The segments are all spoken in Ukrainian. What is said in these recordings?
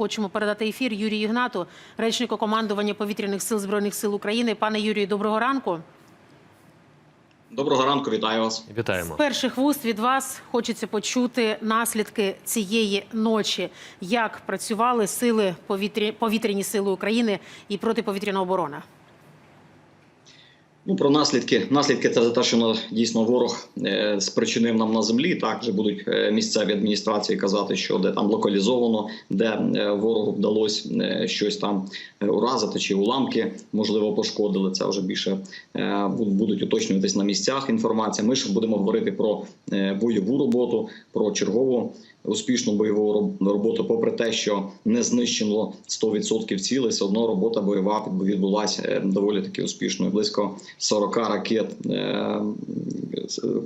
хочемо передати ефір Юрію Ігнату, речнику командування повітряних сил збройних сил України. Пане Юрію, доброго ранку. Доброго ранку, вітаю вас. Вітаємо З перших вуст від вас хочеться почути наслідки цієї ночі. Як працювали сили повітря... повітряні сили України і протиповітряна оборона? Ну про наслідки. Наслідки це за те, що дійсно ворог е, спричинив нам на землі. Так вже будуть е, місцеві адміністрації казати, що де там локалізовано, де е, ворогу вдалося щось там уразити, чи уламки можливо пошкодили. Це вже більше будуть уточнюватись на місцях. Інформація. Ми ж будемо говорити про бойову роботу, про чергову успішну бойову роботу, попри те, що не знищено 100% цілей, все одно робота бойова відбулася е, доволі таки успішною. Близько 40 ракет е,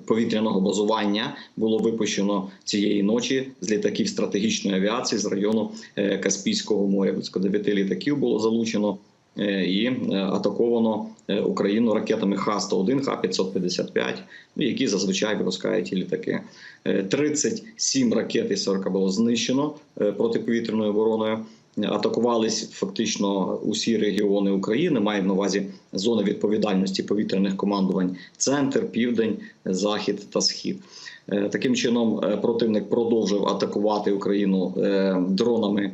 повітряного базування було випущено цієї ночі з літаків стратегічної авіації з району е, Каспійського моря. Близько 9 літаків було залучено. Е, І е, атаковано е, Україну ракетами Х-101, Х-555, ну, які зазвичай випускають ті літаки. Е, 37 ракет із 40 було знищено протиповітряною обороною. Атакувались фактично усі регіони України. Маю на увазі зони відповідальності повітряних командувань: центр, південь, захід та схід. Таким чином, противник продовжив атакувати Україну дронами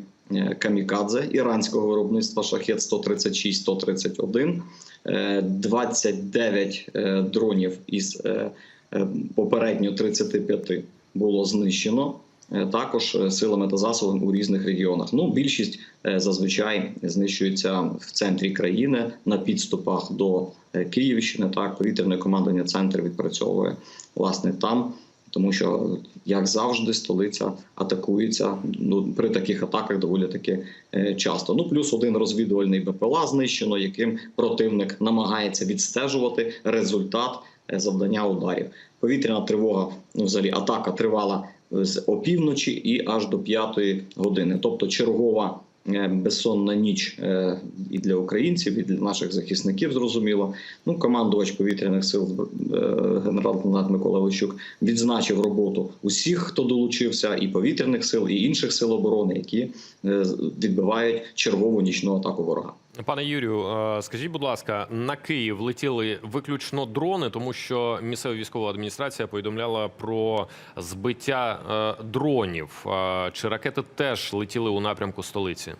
камікадзе іранського виробництва шахет 136 131 Е, 29 е, дронів із е, е, попередньо 35 було знищено. Е, Також е, силами та засобами у різних регіонах. Ну, більшість е, зазвичай знищується в центрі країни на підступах до е, Київщини. Так, повітряне командування центр відпрацьовує власне там, тому що, як завжди, столиця атакується ну при таких атаках доволі таки е, часто. Ну плюс один розвідувальний БПЛА знищено, яким противник намагається відстежувати результат е, завдання ударів. Повітряна тривога, ну взагалі атака тривала з опівночі і аж до п'ятої години. Тобто чергова е, безсонна ніч е, і для українців, і для наших захисників, зрозуміло. Ну, командувач повітряних сил е, генерал Донат Микола Лещук відзначив роботу усіх, хто долучився, і повітряних сил, і інших сил оборони, які е, відбивають чергову нічну атаку ворога. Пане Юрію, е, скажіть, будь ласка, на Київ летіли виключно дрони, тому що місцева військова адміністрація повідомляла про збиття е, дронів. Е, Чи ракети теж летіли у напрямку столиці?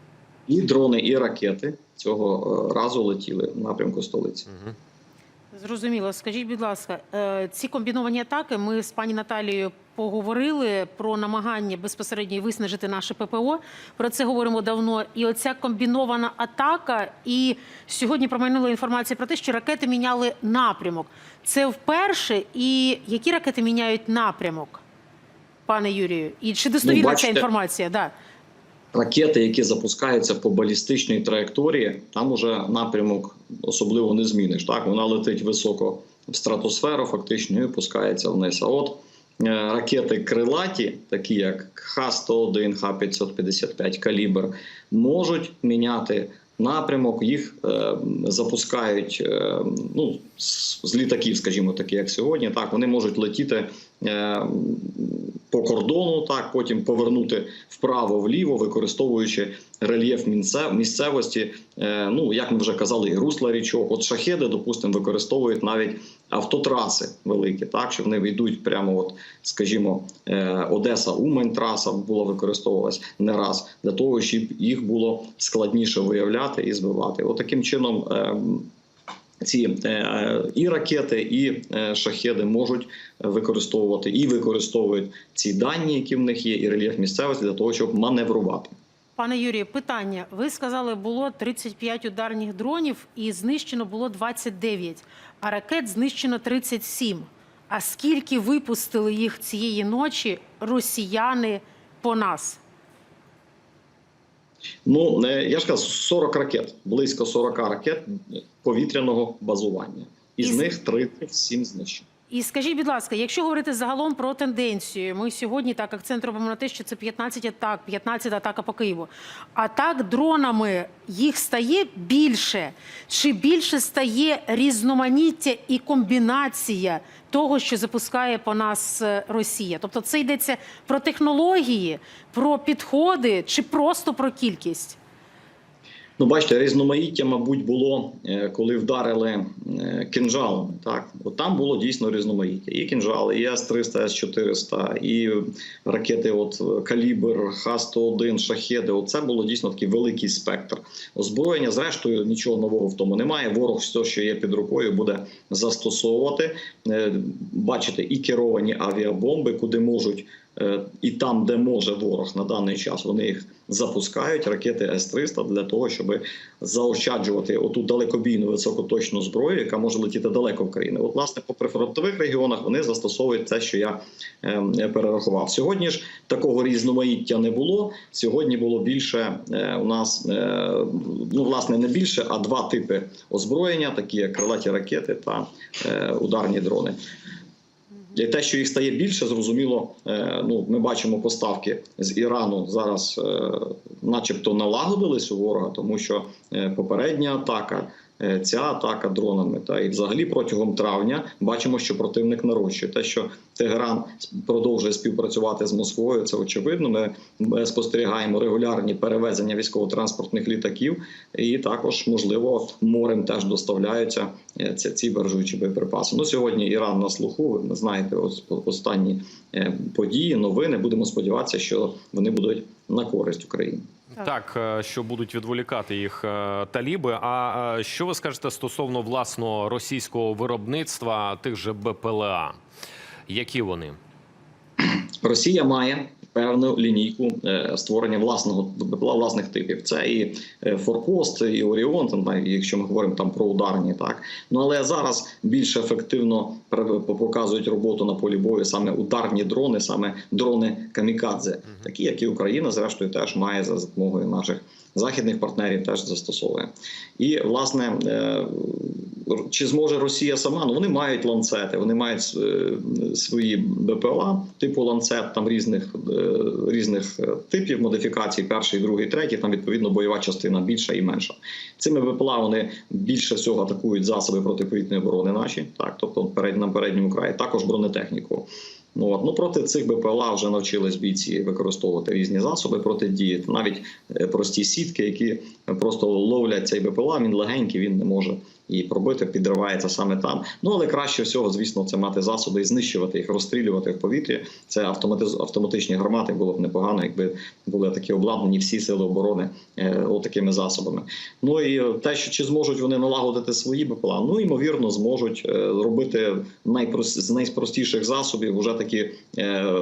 І дрони, і ракети цього разу летіли в напрямку столиці. Мгм. Зрозуміло. Скажіть, будь ласка, ці комбіновані атаки. Ми з пані Наталією поговорили про намагання безпосередньо виснажити наше ППО. Про це говоримо давно. І оця комбінована атака. І сьогодні промайнула інформація про те, що ракети міняли напрямок. Це вперше. І які ракети міняють напрямок, пане Юрію? І чи достовірна ця бачите, інформація? Да. ракети, які запускаються по балістичній траєкторії, там уже напрямок особливо не зміниш. Так вона летить високо в стратосферу, фактично і опускається вниз. А от ракети крилаті, такі як Х-101, Х-555 калібр, можуть міняти. Напрямок їх е, запускають е, ну, з, літаків, скажімо такі, як сьогодні. Так вони можуть летіти е, по кордону, так потім повернути вправо вліво, використовуючи рельєф місцевості. Е, ну як ми вже казали, і русла річок. От шахеди, допустимо, використовують навіть автотраси великі, так що вони йдуть прямо, от, скажімо, е, Одеса Умань траса була використовувалась не раз для того, щоб їх було складніше виявляти і збивати. От таким чином. е, ці е, і ракети, і шахеди можуть використовувати і використовують ці дані, які в них є, і рельєф місцевості для того, щоб маневрувати. Пане Юрію, питання. Ви сказали, було 35 ударних дронів і знищено було 29, а ракет знищено 37. А скільки випустили їх цієї ночі росіяни по нас? Ну е, я ж кажу, 40 ракет, близько 40 ракет повітряного базування. Із Із- них 37 знищено. І скажіть, будь ласка, якщо говорити загалом про тенденцію, ми сьогодні так акцент робимо на те, що це 15 атак, 15 атака по Києву. Атак дронами їх стає більше, чи більше стає різноманіття і комбінація того, що запускає по нас е, Росія? Тобто, це йдеться про технології, про підходи чи просто про кількість? Ну, бачите, різноманіття, мабуть, було, е, коли вдарили е, кинжалами. Так, от там було дійсно різноманіття. І кінжали, і С-300, С-400, і ракети, от калібр, Х-101, шахеди. Оце було дійсно такий великий спектр озброєння. Зрештою, нічого нового в тому немає. Ворог все, що є під рукою, буде застосовувати. Е, Бачите, і керовані авіабомби, куди можуть. Е, І там, де може ворог на даний час, вони їх запускають ракети С-300 для того, щоб заощаджувати оту далекобійну високоточну зброю, яка може летіти далеко в країни. От, власне, по прифронтових регіонах вони застосовують те, що я ем, перерахував. Сьогодні ж такого різноманіття не було. Сьогодні було більше е, у нас е, ну власне не більше, а два типи озброєння, такі як крилаті ракети та ударні дрони. І те, що їх стає більше, зрозуміло. е, Ну, ми бачимо поставки з Ірану зараз, е, начебто, налагодились у ворога, тому що е, попередня атака. Е, Ця атака дронами, та і взагалі протягом травня бачимо, що противник нарощує. Те, що Тегеран продовжує співпрацювати з Москвою, це очевидно. Ми е, спостерігаємо регулярні перевезення військово-транспортних літаків, і також можливо морем теж доставляються е, ці, баржуючі боєприпаси. Ну сьогодні Іран на слуху. Ви знаєте, останні події, новини. Будемо сподіватися, що вони будуть на користь Україні. Так. Е, що будуть відволікати їх е, таліби. А е, що ви скажете стосовно власного російського виробництва тих же БПЛА? Які вони? Росія має певну лінійку е, створення власного БПЛА власних типів. Це і е, Форпост, і Оріон, там якщо ми говоримо там про ударні, так ну але зараз більш ефективно показують роботу на полі бою саме ударні дрони, саме дрони камікадзе, такі як і Україна, зрештою теж має за допомогою наших західних партнерів, теж застосовує. І власне. Чи зможе Росія сама? Ну вони мають ланцети, вони мають е, свої БПЛА, типу ланцет, там різних е, різних е, типів модифікацій, перший, другий, третій. Там відповідно бойова частина більша і менша. Цими БПЛА вони більше всього атакують засоби протиповітряної оборони наші, так тобто перед на передньому краї, також бронетехніку. Ну от ну проти цих БПЛА вже навчились бійці використовувати різні засоби протидіяти, навіть прості сітки, які просто ловлять цей БПЛА. Він легенький, він не може і пробити, підривається саме там. Ну але краще всього, звісно, це мати засоби і знищувати їх, розстрілювати в повітрі. Це автоматиз... автоматичні гармати. Було б непогано, якби були такі обладнані всі сили оборони е, отакими засобами. Ну і те, що чи зможуть вони налагодити свої БПЛА, ну ймовірно, зможуть е, робити найпрос... з найпростіших засобів. Уже такі е,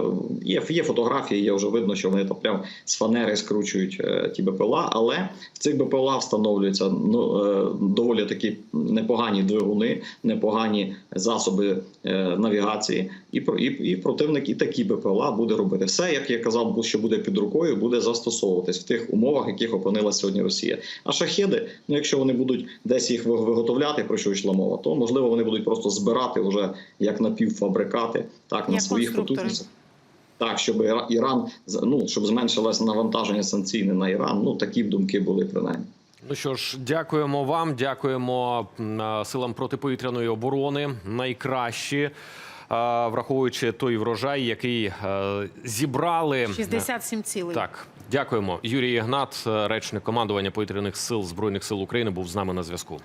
є, є фотографії, є вже видно, що вони там прям з фанери скручують е, ті БПЛА, але в цих БПЛА встановлюються ну, е, доволі такі непогані двигуни, непогані засоби е, навігації, і, і, і противник і такі БПЛА буде робити. Все, як я казав, що буде під рукою, буде застосовуватись в тих умовах, яких опинила сьогодні Росія. А шахеди, ну якщо вони будуть десь їх виготовляти, про що йшла мова, то можливо вони будуть просто збирати вже як напівфабрикати, так на Як своїх потужностях. Так, щоб Іран ну щоб зменшилось навантаження санкційне на Іран. Ну такі думки були принаймні. Ну що ж, дякуємо вам, дякуємо е, силам протиповітряної оборони. Найкращі, е, враховуючи той врожай, який е, зібрали 67 цілей. Так, дякуємо. Юрій Ігнат, речник командування повітряних сил збройних сил України, був з нами на зв'язку.